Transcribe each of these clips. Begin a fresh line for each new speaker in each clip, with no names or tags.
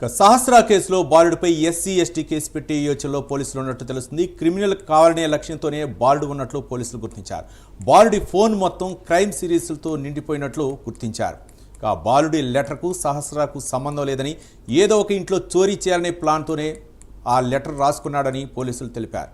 ఇక సహస్రా కేసులో బాలుడిపై SC ST case పెట్టి యోచనలో పోలీసులు ఉన్నట్టు తెలుస్తుంది. క్రిమినల్ కావాలనే లక్ష్యంతోనే బాలుడు ఉన్నట్లు పోలీసులు గుర్తించారు. బాలుడి ఫోన్ మొత్తం క్రైమ్ సిరీస్లతో నిండిపోయినట్లు గుర్తించారు. ఇక బాలుడి లెటర్కు సహస్రాకు సంబంధం లేదని ఏదో ఒక ఇంట్లో చోరీ చేయాలనే ప్లాన్తోనే ఆ లెటర్ రాసుకున్నాడని పోలీసులు తెలిపారు.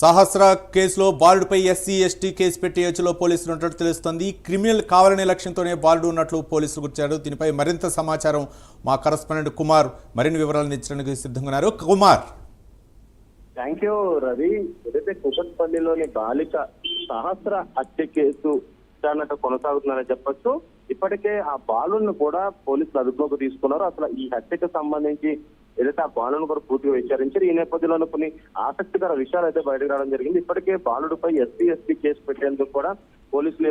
సహస్ర కేసులో బాలుడిపై ఎస్సీ ఎస్టీ కేసు పెట్టి ఏచులో పోలీసులు ఉన్నట్లు తెలుస్తోంది. క్రిమినల్ కావాలనే లక్ష్యంతోనే బాలుడు ఉన్నట్లు పోలీసులు గుర్చారు దీనిపై మరింత సమాచారం మా కరస్పాండెంట్ కుమార్ మరిన్ని వివరాలు ఇచ్చడానికి సిద్ధంగా ఉన్నారు. కుమార్.
Thank you Ravi. ఏదైతే కుకట్పల్లిలోని బాలిక సహస్ర హత్య కేసు విచారణ కొనసాగుతుందని చెప్పొచ్చు. ఇప్పటికే ఆ బాలును కూడా పోలీసులు అదుపులోకి తీసుకున్నారు. అసలు ఈ హత్యకు సంబంధించి ఏదైతే ఆ బాలుని కూడా పూర్తిగా విచారించారు ఈ నేపథ్యంలో కొన్ని ఆసక్తికర విషయాలు అయితే బయటకు రావడం జరిగింది. ఇప్పటికే బాలుడిపై ఎస్సీ ఎస్టీ కేసు పెట్టేందుకు కూడా పోలీసులు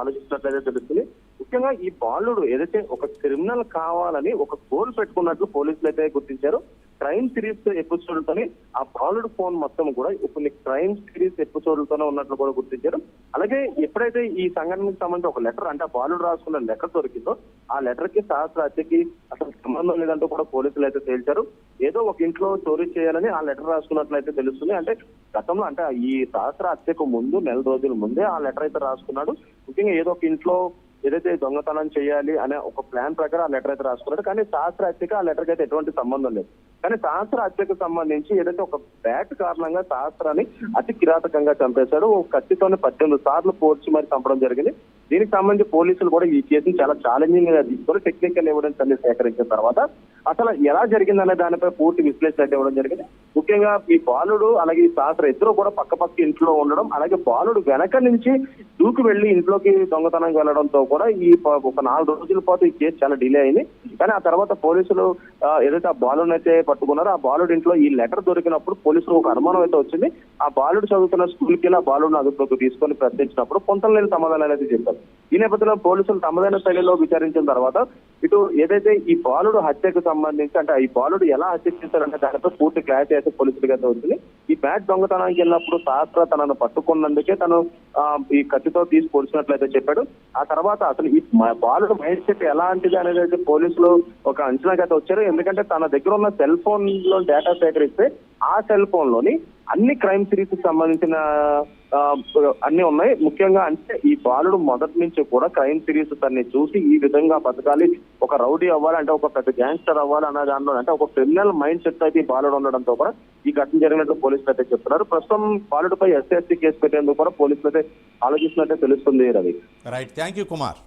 ఆలోచిస్తున్నట్లయితే తెలుస్తుంది. ముఖ్యంగా ఈ బాలుడు ఏదైతే ఒక క్రిమినల్ కావాలని ఒక గోల్ పెట్టుకున్నట్లు పోలీసులు అయితే గుర్తించారు. క్రైమ్ సిరీస్ ఎపిసోడ్లతోనే ఆ బాలుడు ఫోన్ మొత్తం కూడా ఇప్పుడు క్రైమ్ సిరీస్ ఎపిసోడ్లతోనే ఉన్నట్లు కూడా గుర్తించారు. అలాగే ఎప్పుడైతే ఈ సంఘటనకు సంబంధించి ఒక లెటర్ అంటే ఆ బాలుడు రాసుకున్న లెటర్ దొరికిందో ఆ లెటర్కి సహస్ర హత్యకి అసలు సంబంధం లేదంటూ కూడా పోలీసులు అయితే తేల్చారు. ఏదో ఒక ఇంట్లో చోరీ చేయాలని ఆ లెటర్ రాసుకున్నట్లయితే తెలుస్తుంది. అంటే గతంలో అంటే ఈ సహస్ర హత్యకు ముందు నెల రోజుల ముందే ఆ లెటర్ అయితే రాసుకున్నాడు. ముఖ్యంగా ఏదో ఒక ఇంట్లో ఏదైతే దొంగతనం చేయాలి అనే ఒక ప్లాన్ ప్రకారం ఆ లెటర్ అయితే రాసుకున్నాడు. కానీ శాస్త్ర హత్యకి ఆ లెటర్కి అయితే ఎటువంటి సంబంధం లేదు. కానీ శాస్త్ర హత్యకు సంబంధించి ఏదైతే ఒక బ్యాట్ కారణంగా శాస్త్రాన్ని అతి కిరాతకంగా చంపేశాడు. కత్తితోనే పద్దెనిమిది సార్లు పోర్చి మరి చంపడం జరిగింది. దీనికి సంబంధించి పోలీసులు కూడా ఈ కేసును చాలా ఛాలెంజింగ్గా తీసుకొని టెక్నికల్ ఎవిడెన్స్ అన్ని సేకరించిన తర్వాత అసలు ఎలా జరిగిందనే దానిపై పూర్తి విశ్లేషణ అయితే ఇవ్వడం జరిగింది. ముఖ్యంగా ఈ బాలుడు అలాగే ఈ శాస్త్ర ఇద్దరు కూడా పక్క పక్క ఇంట్లో ఉండడం అలాగే బాలుడు వెనక నుంచి దూకి వెళ్ళి ఇంట్లోకి దొంగతనం వెళ్ళడంతో కూడా ఈ ఒక నాలుగు రోజుల పాటు ఈ కేసు చాలా డిలే అయింది. కానీ ఆ తర్వాత పోలీసులు ఏదైతే ఆ బాలుడిని అయితే పట్టుకున్నారో ఆ బాలుడి ఇంట్లో ఈ లెటర్ దొరికినప్పుడు పోలీసులు ఒక అనుమానం అయితే వచ్చింది. ఆ బాలుడు చదువుతున్న స్కూల్కి వెళ్ళి ఆ బాలుడిని అదుపులోకి తీసుకొని ప్రశ్నించినప్పుడు కొంత లేని సమాధానాలు అయితే చెప్పారు. ఈ నేపథ్యంలో పోలీసులు తమదైన శైలిలో విచారించిన తర్వాత ఇటు ఏదైతే ఈ బాలుడు హత్యకు సంబంధించి అంటే ఈ బాలుడు ఎలా హత్య చేశారంటే దానిపై పూర్తి క్లారిటీ అయితే పోలీసులు అయితే వచ్చింది ఈ బ్యాట్ దొంగతనానికి వెళ్ళినప్పుడు శాస్త్ర తనను పట్టుకున్నందుకే తను ఈ కత్తితో తీసి పొడిచినట్లయితే చెప్పాడు. ఆ తర్వాత అసలు ఈ బాలుడు మైండ్ సెట్ ఎలాంటిది అనేది అయితే పోలీసులు ఒక అంచనాకైతే వచ్చారు. ఎందుకంటే తన దగ్గర ఉన్న సెల్ ఫోన్లో డేటా సేకరిస్తే ఆ సెల్ ఫోన్లోని అన్ని క్రైమ్ సిరీస్కి సంబంధించిన అన్ని ఉన్నాయి. ముఖ్యంగా అంటే ఈ బాలుడు మొదటి నుంచి కూడా క్రైమ్ సిరీస్ తన్ని చూసి ఈ విధంగా బతకాలి. ఒక రౌడీ అవ్వాలి అంటే ఒక పెద్ద గ్యాంగ్స్టర్ అవ్వాలి అన్న దానిలో అంటే ఒక క్రిమినల్ మైండ్ సెట్ అయితే ఈ బాలుడు ఉండడంతో కూడా ఈ ఘటన జరిగినట్టు పోలీసులు అయితే చెప్తున్నారు. ప్రస్తుతం బాలుడిపై ఎస్ఎస్సీ కేసు పెట్టేందుకు కూడా పోలీసులు అయితే ఆలోచిస్తున్నట్టే తెలుస్తుంది Ravi.
Right thank you Kumar